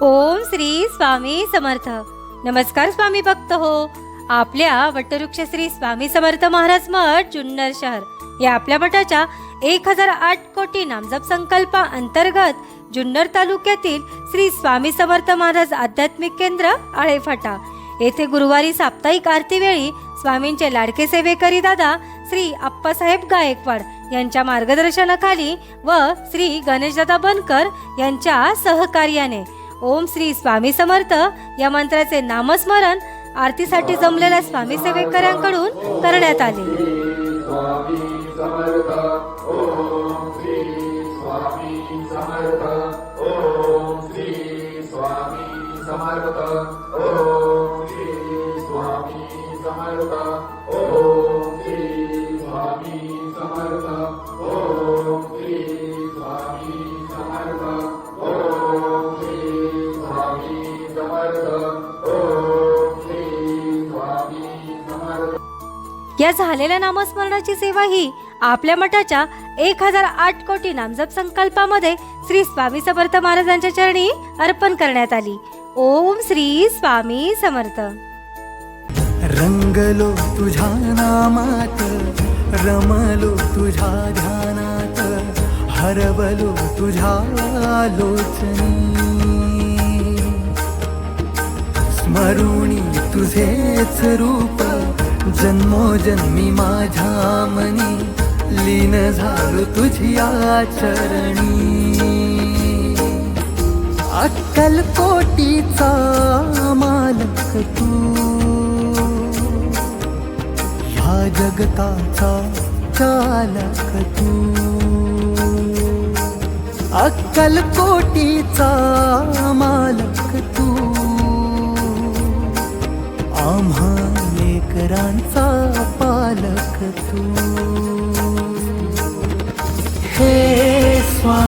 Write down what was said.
ओम श्री स्वामी समर्थ. नमस्कार स्वामी भक्त हो. आपल्या वटवृक्ष श्री स्वामी समर्थ महाराज मठ जुन्नर शहर. या आपल्या मठाच्या एक हजार आठ कोटी नामजप संकल्पा अंतर्गत जुन्नर तालुक्यातील श्री स्वामी समर्थ महाराज आध्यात्मिक केंद्र आळेफाटा. येथे गुरुवारी साप्ताहिक आरतीवेळी स्वामींचे लाडके सेवेकरी दादा श्री आप्पासाहेब गायकवाड यांच्या मार्गदर्शनाखाली व श्री गणेशदादा बनकर यांच्या सहकार्याने ओम श्री स्वामी समर्थ. या मंत्राचे नामस्मरण आरतीसाठी जमलेल्या स्वामी सेवेकऱ्यांकडून करण्यात आले. या झालेल्या नामस्मरणाची सेवा ही आपल्या मठाच्या एक हजार आठ कोटी नामजप संकल्पामध्ये श्री स्वामी समर्थ महाराजांच्या चरणी अर्पण करण्यात आली. ओम श्री स्वामी समर्थ. रंगलो तुझ्या नामात रमलो तुझ्या ध्यानात हरवलो तुझ्या आलोचनी. मरुणी तुझेच रूप जन्मोजन्मी माझ्या मनी लीन झालो तुझ्या चरणी अक्कल कोटीचा मालक तू. ह्या जगताचा चालक तू. अक्कल कोटीचा आम्हा लेकरांचा पालक तू.